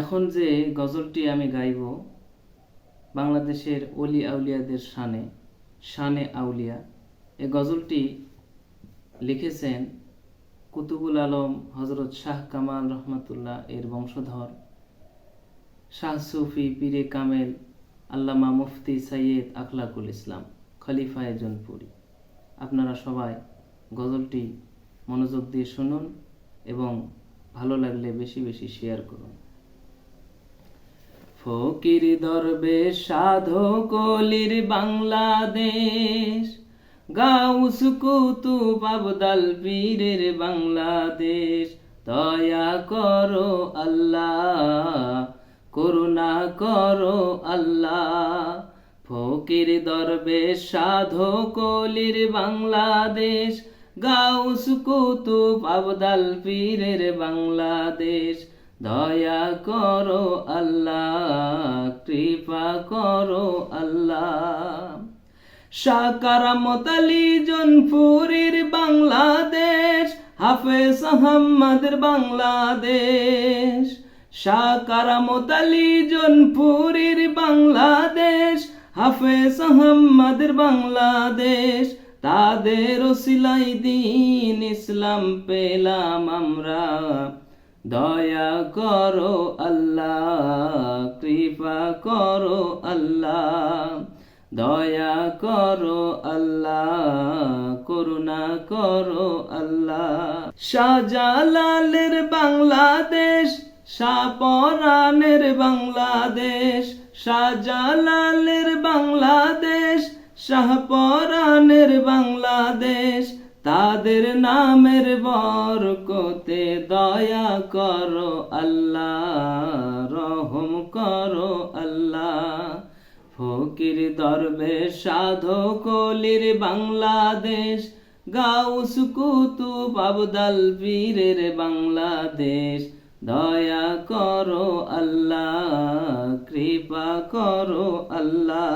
এখন যে গজলটি আমি গাইব, বাংলাদেশের অলি আউলিয়াদের শানে শানে আউলিয়া, এ গজলটি লিখেছেন কুতুবুল আলম হজরত শাহ কামাল রহমতুল্লাহ এর বংশধর। শাহ সুফি পীরে কামেল আল্লামা মুফতি সৈয়দ আখলাকুল ইসলাম, খলিফায়ে জনপুরি। আপনারা সবাই গজলটি মনোযোগ দিয়ে শুনুন এবং ভালো লাগলে বেশি বেশি শেয়ার করুন। ফকির দরবে সাধো কলির বাংলাদেশ। গাউস কুতুব আবদাল পীরের বাংলাদেশ। দয়া করো আল্লাহ, করুণা করো আল্লাহ। ফকির দরবে সাধো কলির বাংলাদেশ। গাউস কুতুব আবদাল পীরের বাংলাদেশ। দয়া করো আল্লাহ, কৃপা করো আল্লাহ। সাকারামত আলী জনপুরীর বাংলাদেশ, হাফেজ আহম্মদের বাংলাদেশ। সাকারামত আলী জনপুরীর বাংলাদেশ, হাফেজ আহম্মদের বাংলাদেশ। তাদের ওসিলাই দিন ইসলাম পেলাম আমরা। দয়া করো আল্লাহ, কৃপা করো আল্লাহ। দয়া করো আল্লাহ, করুণা করো আল্লাহ। শাহজালালের বাংলাদেশ শাহপরানের বাংলাদেশ। শাহজালালের বাংলাদেশ শাহপরানের বাংলাদেশ। তাদের নামের বরকতে দয়া করো আল্লাহ, রহম করো আল্লাহ। ফকির দরবে সাধো কলির বাংলাদেশ, গাউস কুতুব আবদাল পীরের বাংলাদেশ। দয়া করো আল্লাহ, কৃপা করো আল্লাহ।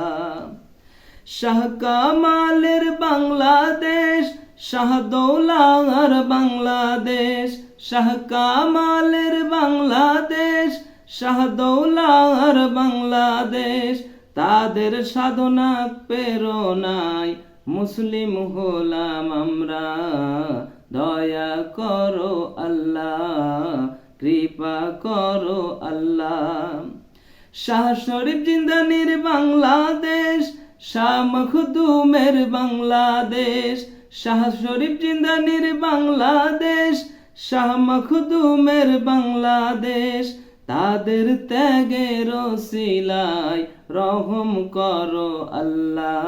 শাহ কামালের বাংলাদেশ শাহ দৌলার বাংলাদেশ, শাহ কামালের বাংলাদেশ, শাহ দৌলার বাংলাদেশ। তাদের সাধনা প্রেরণায় মুসলিম হলাম আমরা। দয়া করো আল্লাহ, কৃপা করো আল্লাহ। শাহ শরীফ জিন্দানির বাংলাদেশ, শাহ মখদুমের বাংলাদেশ। শাহ শরীফ জিন্দানির বাংলাদেশ, শাহ মখদুমের বাংলাদেশ। তাদের ত্যাগের সিলাই রহম করো আল্লাহ,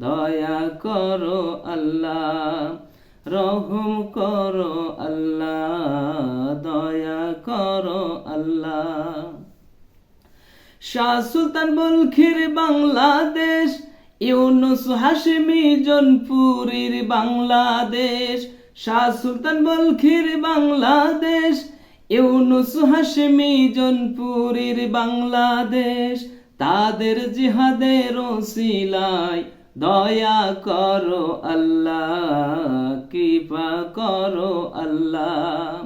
দয়া করো আল্লাহ, রহম করো আল্লাহ, দয়া করো আল্লাহ। শাহ সুলতান বলখির বাংলাদেশ ইউনুস হাশমি জনপুরীর বাংলাদেশ, শাহ সুলতান বলখির বাংলাদেশ, ইউনুস হাশমি জনপুরীর বাংলাদেশ। তাদের জিহাদের সিলাই দয়া করো আল্লাহ, কৃপা করো আল্লাহ।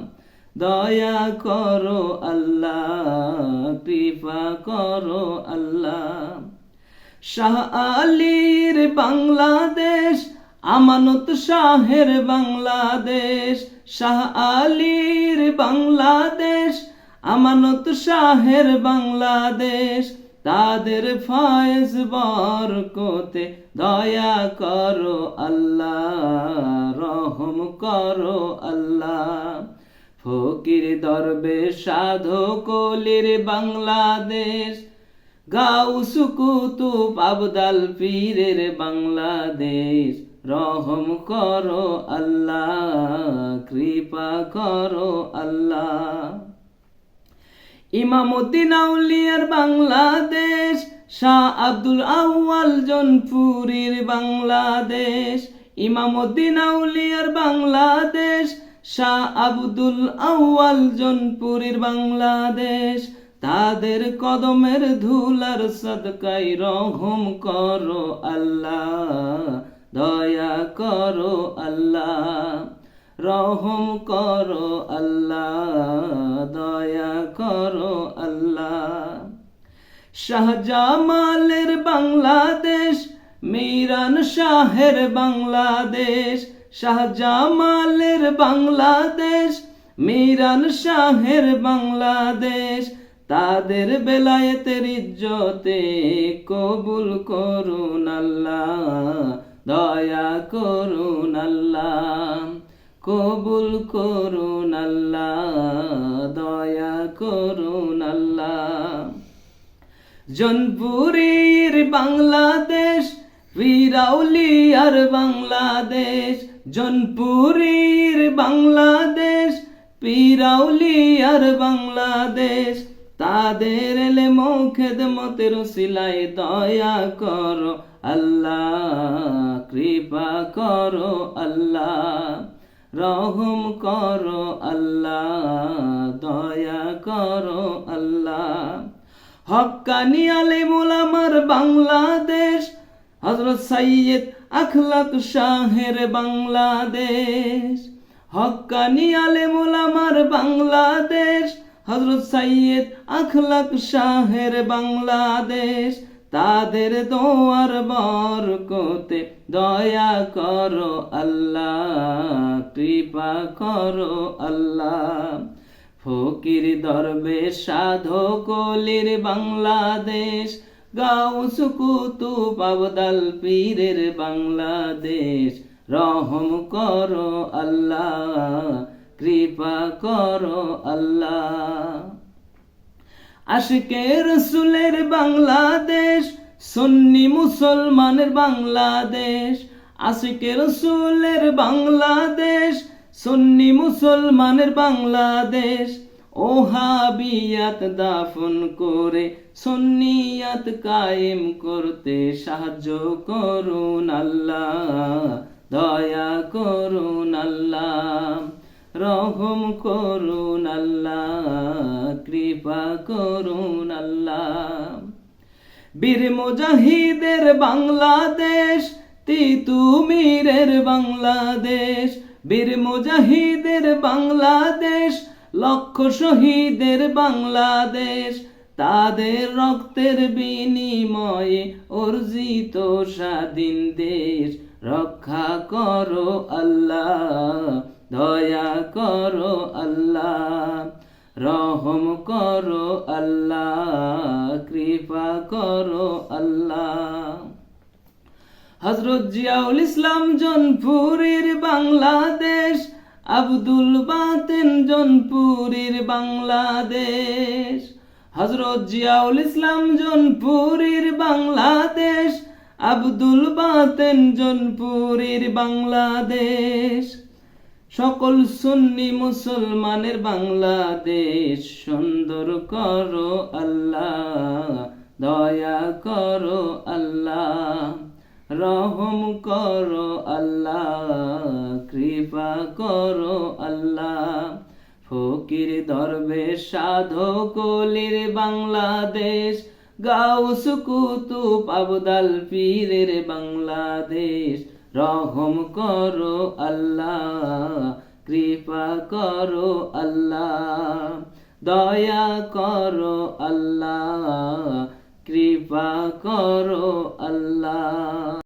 দয়া করো আল্লাহ, কৃপা করো আল্লাহ। শাহ আলীর বাংলাদেশ, আমানত শাহের বাংলাদেশ। শাহ আলীর বাংলাদেশ, আমানত শাহের বাংলাদেশ। তাদের ফয়েজ বরকতে দয়া করো আল্লাহ, রহম করো আল্লাহ। ফকির দরবে সাধো কলির বাংলাদেশ গাউস কুতুব আবদাল পীরের বাংলাদেশ। রহম করো আল্লাহ, কৃপা করো আল্লাহ। ইমামুদ্দিন আউলিয়ার বাংলাদেশ, শাহ আব্দুল আউয়াল জনপুরীর বাংলাদেশ। ইমামুদ্দিন আউলিয়ার বাংলাদেশ, শাহ আব্দুল আউয়াল জনপুরীর বাংলাদেশ। তাদের কদমের ধুলার সদকাই রহম করো আল্লাহ, দয়া করো আল্লাহ রহম করো আল্লাহ, দয়া করো আল্লাহ। শাহজামালের বাংলাদেশ, মিরান শাহের বাংলাদেশ, শাহজামালের বাংলাদেশ, মিরান শাহের বাংলাদেশ তাদের বেলায়েতের ইজ্জতে কবুল করুন আল্লাহ, দয়া করুন আল্লাহ, কবুল করুন আল্লাহ, দয়া করুন আল্লাহ। জনপুরীর বাংলাদেশ আর বাংলাদেশ, জনপুরীর বাংলাদেশ আর বাংলাদেশ তাদের এলে মুখেদ মতের সিলাই দয়া করো, আল্লাহ কৃপা করো, আল্লাহ রহম করো, আল্লাহ দয়া করো, আল্লাহ হক্কানি আলেমুল আমার বাংলাদেশ হজরত সৈয়দ আখলাক শাহের বাংলাদেশ হক্কানি আলেমুল আমার বাংলাদেশ হজরত সৈয়দ আখলাক শাহের বাংলাদেশ, তাদের দোয়ার বরকতে দয়া করো আল্লাহ, কৃপা করো আল্লাহ। ফকির দরবে সাধো কলির বাংলাদেশ, গাউস কুতুব পীরের বাংলাদেশ। রহম করো আল্লাহ কৃপা করো আল্লাহ। আশিকে রসুলের বাংলাদেশ, সুন্নি মুসলমানের বাংলাদেশ। আশিকে রসুলের বাংলাদেশ, সুন্নি মুসলমানের বাংলাদেশ। ও হাবিয়াত দাফন করে, সুন্নিয়াত কায়েম করতে সাহায্য করুন আল্লাহ, দয়া করুন আল্লাহ। রহম করুন আল্লাহ, কৃপা করুন আল্লাহ। বীর মুজাহিদের বাংলাদেশ, তিতুমিরের বাংলাদেশ। বীর মুজাহিদের বাংলাদেশ, লক্ষ শহীদের বাংলাদেশ। তাদের রক্তের বিনিময়ে অর্জিত স্বাধীন দেশ। রক্ষা করো আল্লাহ। দয়া করো আল্লাহ, রহম করো আল্লাহ, কৃপা করো আল্লাহ। হজরত জিয়াউল ইসলাম জনপুরের বাংলাদেশ, আব্দুল বাতেন জনপুরের বাংলাদেশ। হজরত জিয়াউল ইসলাম জনপুরের বাংলাদেশ, আব্দুল বাতেন জনপুরের বাংলাদেশ। সকল সুন্নি মুসলমানের বাংলাদেশ, সুন্দর করো আল্লাহ, দয়া করো আল্লাহ, রহম করো আল্লাহ, কৃপা করো আল্লাহ, ফকির দরবে সাধো কলির বাংলাদেশ, গাউস কুতুব আবদাল পীরের বাংলাদেশ রহম করো আল্লাহ কৃপা করো আল্লাহ দয়া করো আল্লাহ কৃপা করো আল্লাহ।